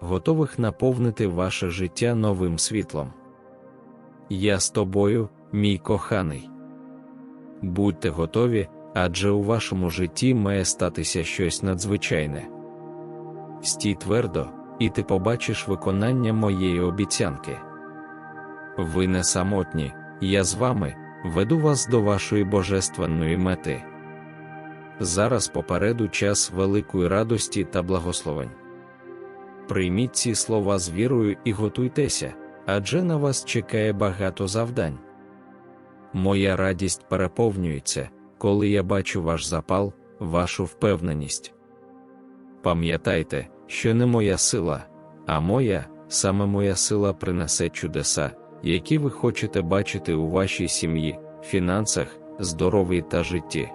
готових наповнити ваше життя новим світлом. Я з тобою, мій коханий. Будьте готові, адже у вашому житті має статися щось надзвичайне. Стій твердо, і ти побачиш виконання моєї обіцянки. Ви не самотні, я з вами веду вас до вашої божественної мети. Зараз попереду час великої радості та благословень. Прийміть ці слова з вірою і готуйтеся, адже на вас чекає багато завдань. Моя радість переповнюється, коли я бачу ваш запал, вашу впевненість. Пам'ятайте, що не моя сила, а моя, саме моя сила принесе чудеса, які ви хочете бачити у вашій сім'ї, фінансах, здоров'ї та житті.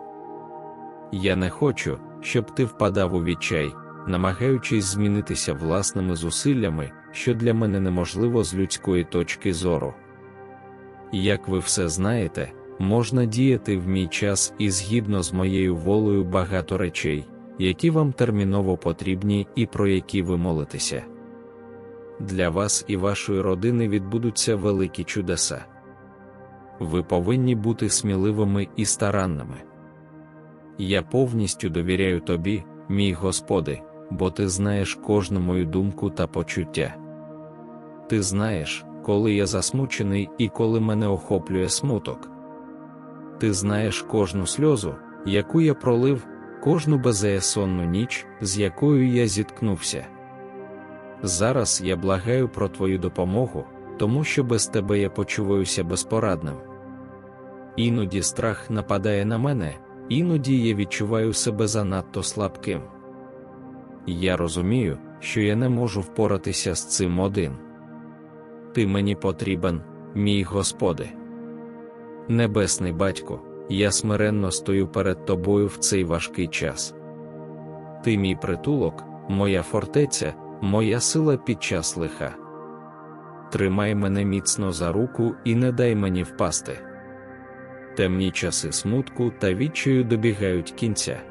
Я не хочу, щоб ти впадав у відчай, намагаючись змінитися власними зусиллями, що для мене неможливо з людської точки зору. Як ви все знаєте, можна діяти в мій час і згідно з моєю волею багато речей, які вам терміново потрібні і про які ви молитеся. Для вас і вашої родини відбудуться великі чудеса. Ви повинні бути сміливими і старанними. Я повністю довіряю тобі, мій Господи, бо ти знаєш кожну мою думку та почуття. Ти знаєш, коли я засмучений і коли мене охоплює смуток. Ти знаєш кожну сльозу, яку я пролив, кожну безеясонну ніч, з якою я зіткнувся. Зараз я благаю про твою допомогу, тому що без тебе я почуваюся безпорадним. Іноді страх нападає на мене, іноді я відчуваю себе занадто слабким. Я розумію, що я не можу впоратися з цим один. Ти мені потрібен, мій Господи. Небесний Батько, я смиренно стою перед Тобою в цей важкий час. Ти мій притулок, моя фортеця, моя сила під час лиха. Тримай мене міцно за руку і не дай мені впасти. Темні часи смутку та відчаю добігають кінця.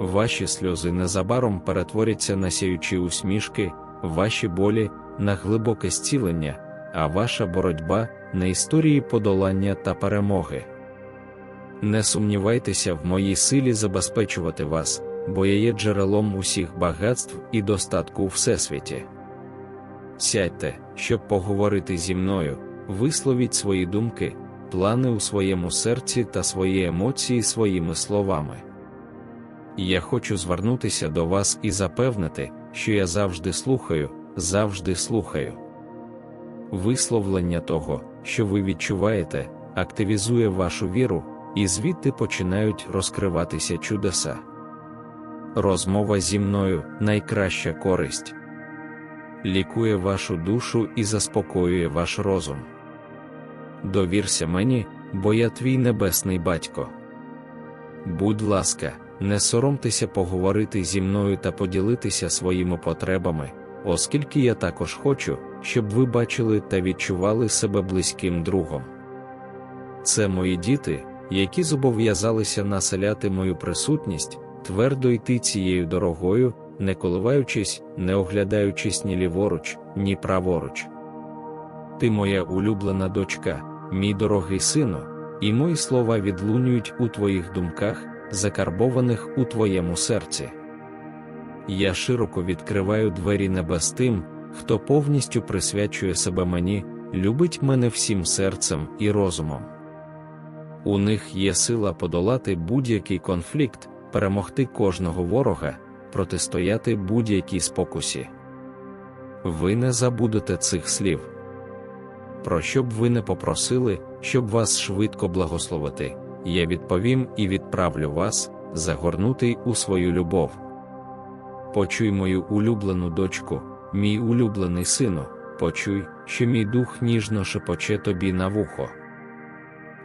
Ваші сльози незабаром перетворяться на сяючі усмішки, ваші болі на глибоке зцілення, а ваша боротьба на історії подолання та перемоги. Не сумнівайтеся в моїй силі забезпечувати вас, бо я є джерелом усіх багатств і достатку у всесвіті. Сядьте, щоб поговорити зі мною, висловіть свої думки, плани у своєму серці та свої емоції своїми словами. Я хочу звернутися до вас і запевнити, що я завжди слухаю, завжди слухаю. Висловлення того, що ви відчуваєте, активізує вашу віру, і звідти починають розкриватися чудеса. Розмова зі мною найкраща користь, лікує вашу душу і заспокоює ваш розум. Довірся мені, бо я твій небесний батько. Будь ласка, не соромтеся поговорити зі мною та поділитися своїми потребами, оскільки я також хочу, щоб ви бачили та відчували себе близьким другом. Це мої діти, які зобов'язалися населяти мою присутність, твердо йти цією дорогою, не коливаючись, не оглядаючись ні ліворуч, ні праворуч. Ти моя улюблена дочка, мій дорогий сину, і мої слова відлунюють у твоїх думках, закарбованих у твоєму серці. Я широко відкриваю двері небес тим, хто повністю присвячує себе мені, любить мене всім серцем і розумом. У них є сила подолати будь-який конфлікт, перемогти кожного ворога, протистояти будь-якій спокусі. Ви не забудете цих слів. Про що б ви не попросили, щоб вас швидко благословити, я відповім і відправлю вас, загорнутий у свою любов. Почуй мою улюблену дочку, мій улюблений сину, почуй, що мій дух ніжно шепоче тобі на вухо.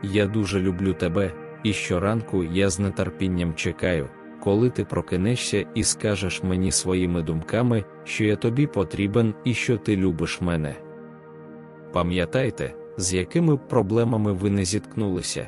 Я дуже люблю тебе, і щоранку я з нетерпінням чекаю, коли ти прокинешся і скажеш мені своїми думками, що я тобі потрібен і що ти любиш мене. Пам'ятайте, з якими проблемами ви не зіткнулися,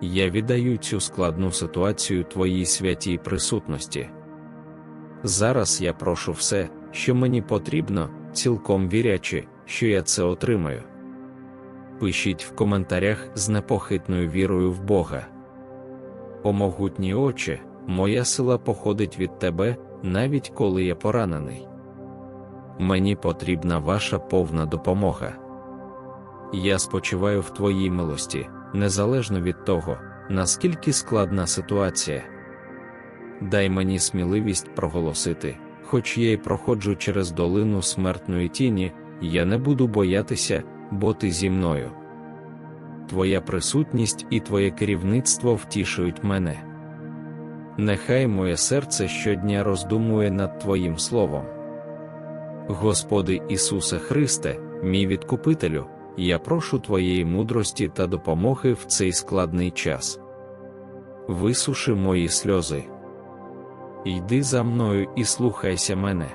Я віддаю цю складну ситуацію Твоїй святій присутності. Зараз я прошу все, що мені потрібно, цілком вірячи, що я це отримаю. Пишіть в коментарях з непохитною вірою в Бога. О могутній Отче, моя сила походить від Тебе, навіть коли я поранений. Мені потрібна ваша повна допомога. Я спочиваю в Твоїй милості, незалежно від того, наскільки складна ситуація. Дай мені сміливість проголосити, хоч я й проходжу через долину смертної тіні, я не буду боятися, бо ти зі мною. Твоя присутність і Твоє керівництво втішують мене. Нехай моє серце щодня роздумує над Твоїм Словом. Господи Ісусе Христе, мій відкупителю, я прошу Твоєї мудрості та допомоги в цей складний час. Висуши мої сльози. Йди за мною і слухайся мене.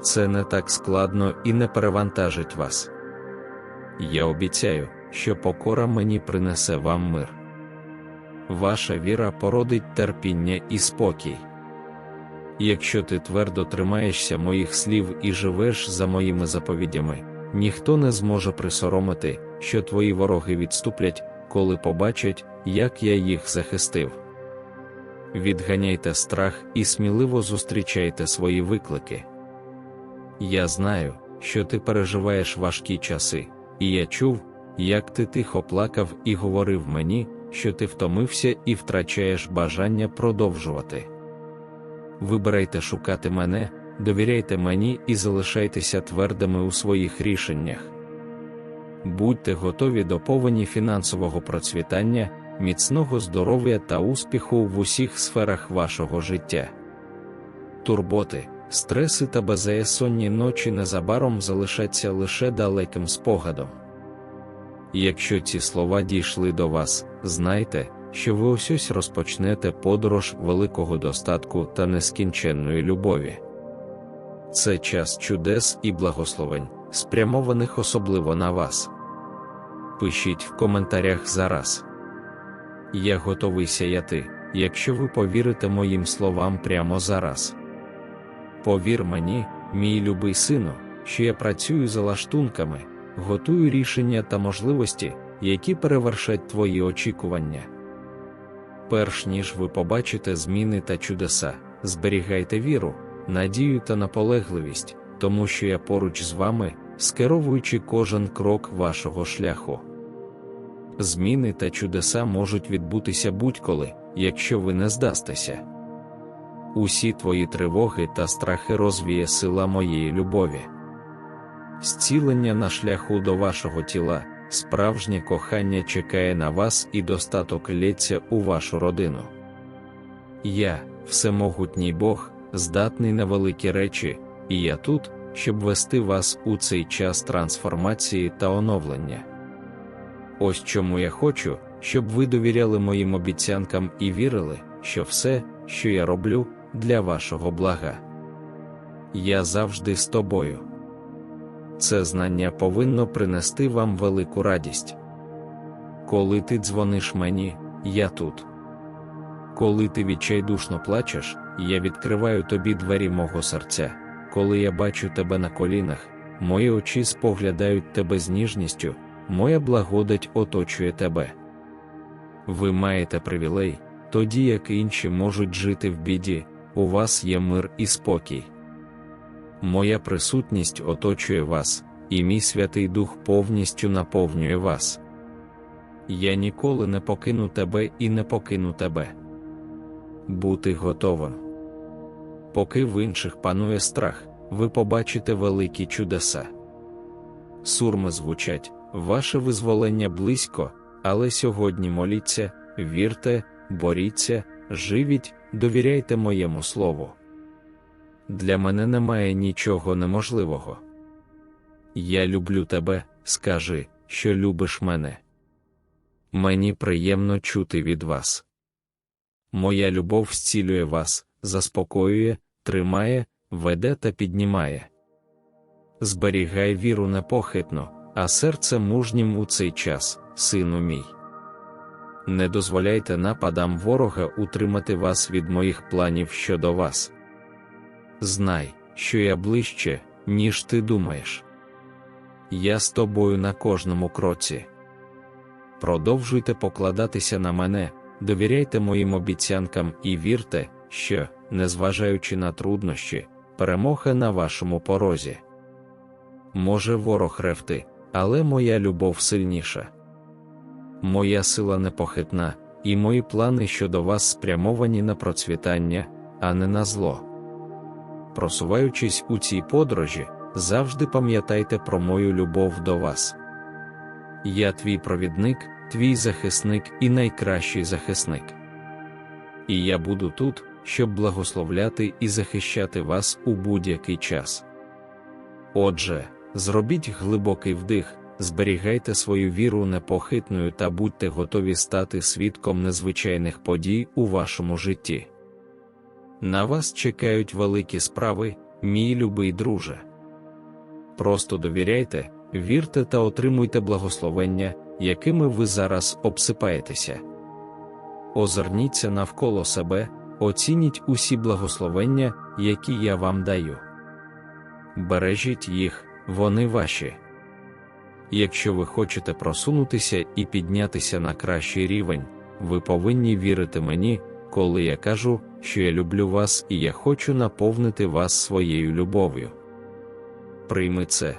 Це не так складно і не перевантажить вас. Я обіцяю, що покора мені принесе вам мир. Ваша віра породить терпіння і спокій. Якщо ти твердо тримаєшся моїх слів і живеш за моїми заповідями, ніхто не зможе присоромити, що твої вороги відступлять, коли побачать, як я їх захистив. Відганяйте страх і сміливо зустрічайте свої виклики. Я знаю, що ти переживаєш важкі часи, і я чув, як ти тихо плакав і говорив мені, що ти втомився і втрачаєш бажання продовжувати. Вибирайте шукати мене, довіряйте мені і залишайтеся твердими у своїх рішеннях. Будьте готові до повені фінансового процвітання, міцного здоров'я та успіху в усіх сферах вашого життя. Турботи, стреси та безсонні ночі незабаром залишаться лише далеким спогадом. Якщо ці слова дійшли до вас, знайте, що ви ось ось розпочнете подорож великого достатку та нескінченної любові. Це час чудес і благословень, спрямованих особливо на вас. Пишіть в коментарях зараз. Я готовий сяяти, якщо ви повірите моїм словам прямо зараз. Повір мені, мій любий сину, що я працюю за лаштунками, готую рішення та можливості, які перевершать твої очікування. Перш ніж ви побачите зміни та чудеса, зберігайте віру, надію та наполегливість, тому що я поруч з вами, скеровуючи кожен крок вашого шляху. Зміни та чудеса можуть відбутися будь-коли, якщо ви не здастеся. Усі твої тривоги та страхи розвіє сила моєї любові. Зцілення на шляху до вашого тіла, справжнє кохання чекає на вас і достаток лється у вашу родину. Я, всемогутній Бог, здатний на великі речі, і я тут, щоб вести вас у цей час трансформації та оновлення. Ось чому я хочу, щоб ви довіряли моїм обіцянкам і вірили, що все, що я роблю, для вашого блага. Я завжди з тобою. це знання повинно принести вам велику радість. Коли ти дзвониш мені, я тут. Коли ти відчайдушно плачеш, я відкриваю тобі двері мого серця. Коли я бачу тебе на колінах, мої очі споглядають тебе з ніжністю, моя благодать оточує тебе. Ви маєте привілей, тоді як інші можуть жити в біді, у вас є мир і спокій. Моя присутність оточує вас, і мій Святий Дух повністю наповнює вас. Я ніколи не покину тебе і не покину тебе. Бути готовим. Поки в інших панує страх, ви побачите великі чудеса. Сурми звучать, ваше визволення близько, але сьогодні моліться, вірте, боріться, живіть, довіряйте моєму слову. Для мене немає нічого неможливого. Я люблю тебе, скажи, що любиш мене. Мені приємно чути від вас. Моя любов зцілює вас, заспокоює, тримає, веде та піднімає. Зберігай віру непохитно, а серце мужнім у цей час, сину мій. Не дозволяйте нападам ворога утримати вас від моїх планів щодо вас. Знай, що я ближче, ніж ти думаєш. Я з тобою на кожному кроці. Продовжуйте покладатися на мене, довіряйте моїм обіцянкам і вірте, що, незважаючи на труднощі, перемога на вашому порозі. Може ворог ревти, але моя любов сильніша. Моя сила непохитна, і мої плани щодо вас спрямовані на процвітання, а не на зло. Просуваючись у цій подорожі, завжди пам'ятайте про мою любов до вас. Я твій провідник, твій захисник і найкращий захисник. І я буду тут, щоб благословляти і захищати вас у будь-який час. Отже, зробіть глибокий вдих, зберігайте свою віру непохитною та будьте готові стати свідком незвичайних подій у вашому житті. На вас чекають великі справи, мій любий друже. Просто довіряйте, вірте та отримуйте благословення, якими ви зараз обсипаєтеся. Озирніться навколо себе, оцініть усі благословення, які я вам даю. Бережіть їх, вони ваші. Якщо ви хочете просунутися і піднятися на кращий рівень, ви повинні вірити мені, коли я кажу, що я люблю вас і я хочу наповнити вас своєю любов'ю. Прийми це,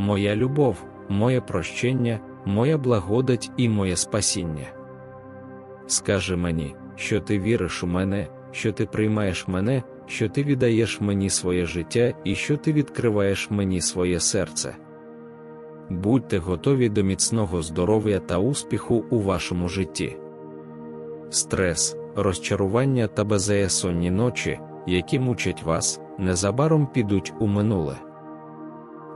моя любов, моє прощення, моя благодать і моє спасіння. Скажи мені, що ти віриш у мене, що ти приймаєш мене, що ти віддаєш мені своє життя і що ти відкриваєш мені своє серце. Будьте готові до міцного здоров'я та успіху у вашому житті. Стрес, розчарування та беззаєсонні ночі, які мучать вас, незабаром підуть у минуле.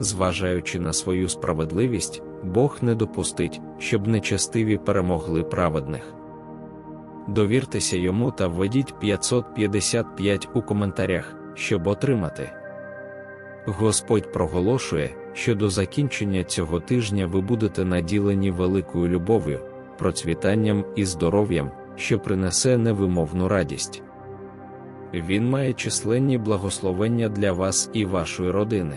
Зважаючи на свою справедливість, Бог не допустить, щоб нечестиві перемогли праведних. Довіртеся йому та введіть 555 у коментарях, щоб отримати. Господь проголошує, що до закінчення цього тижня ви будете наділені великою любов'ю, процвітанням і здоров'ям, що принесе невимовну радість. Він має численні благословення для вас і вашої родини.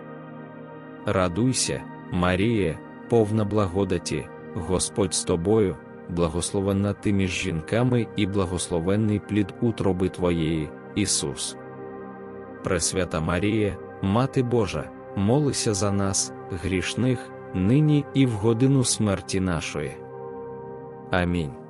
Радуйся, Маріє, повна благодаті, Господь з тобою, благословенна ти між жінками і благословенний плід утроби Твоєї, Ісус. Пресвята Марія, Мати Божа, молися за нас, грішних, нині і в годину смерті нашої. Амінь.